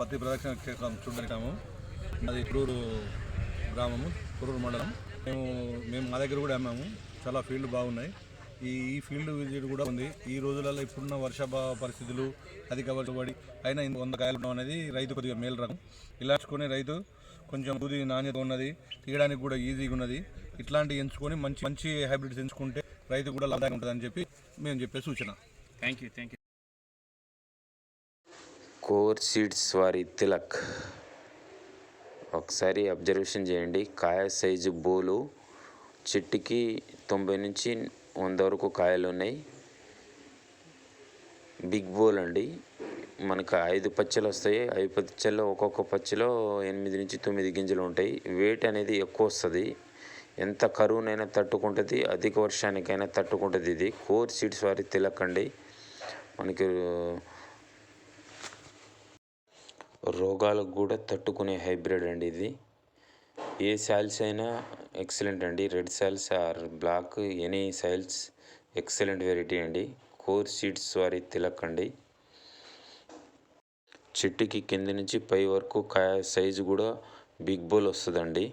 పత్తి ప్రదక్షిణ క్షేత్రం చూడటాము అది కురూరు గ్రామము కురూరు మండలం. మేము మేము మా దగ్గర కూడా అమ్మాము. చాలా ఫీల్డ్ బాగున్నాయి. ఈ ఈ ఫీల్డ్ విజిట్ కూడా ఉంది. ఈ రోజులలో ఇప్పుడున్న వర్షాభావ పరిస్థితులు అధిక వర్షపడి అయినా ఇంత వంద కాయలు ఉండడం అనేది రైతు కొద్దిగా మేలు రకం. ఇలా ఎంచుకొని రైతు కొంచెం దూది నాణ్యత ఉన్నది తీయడానికి కూడా ఈజీగా ఉన్నది. ఇట్లాంటివి ఎంచుకొని మంచి మంచి హైబ్రిడ్స్ ఎంచుకుంటే రైతు కూడా లాభదాయకం ఉంటుందని చెప్పి మేము చెప్పే సూచన. Thank you thank you core seeds వారి తిలక్. ఒకసారి అబ్జర్వేషన్ చేయండి. కాయ సైజు బోలు. చెట్టుకి తొంభై నుంచి వంద వరకు కాయలు ఉన్నాయి. బిగ్ బోల్ అండి. మనకు ఐదు పచ్చలు వస్తాయి. ఐదు పచ్చల్లో ఒక్కొక్క పచ్చలో ఎనిమిది నుంచి తొమ్మిది గింజలు ఉంటాయి. వెయిట్ అనేది ఎక్కువ వస్తుంది. ఎంత కరువునైనా తట్టుకుంటుంది. అధిక వర్షానికైనా తట్టుకుంటుంది ఇది. కోర్ సీడ్స్ వారి తిలక్ అండి. మనకి రోగాలకు కూడా తట్టుకునే హైబ్రిడ్ అండి ఇది. ఏ సాయిల్స్ అయినా ఎక్సలెంట్ అండి. Red soils or black any soils excellent variety అండి. కోర్ సీడ్స్ వారి తిలక్ అండి. చెట్టుకి కింద నుంచి పై వరకు కాయ సైజు కూడా బిగ్ బోల్ వస్తుందండి.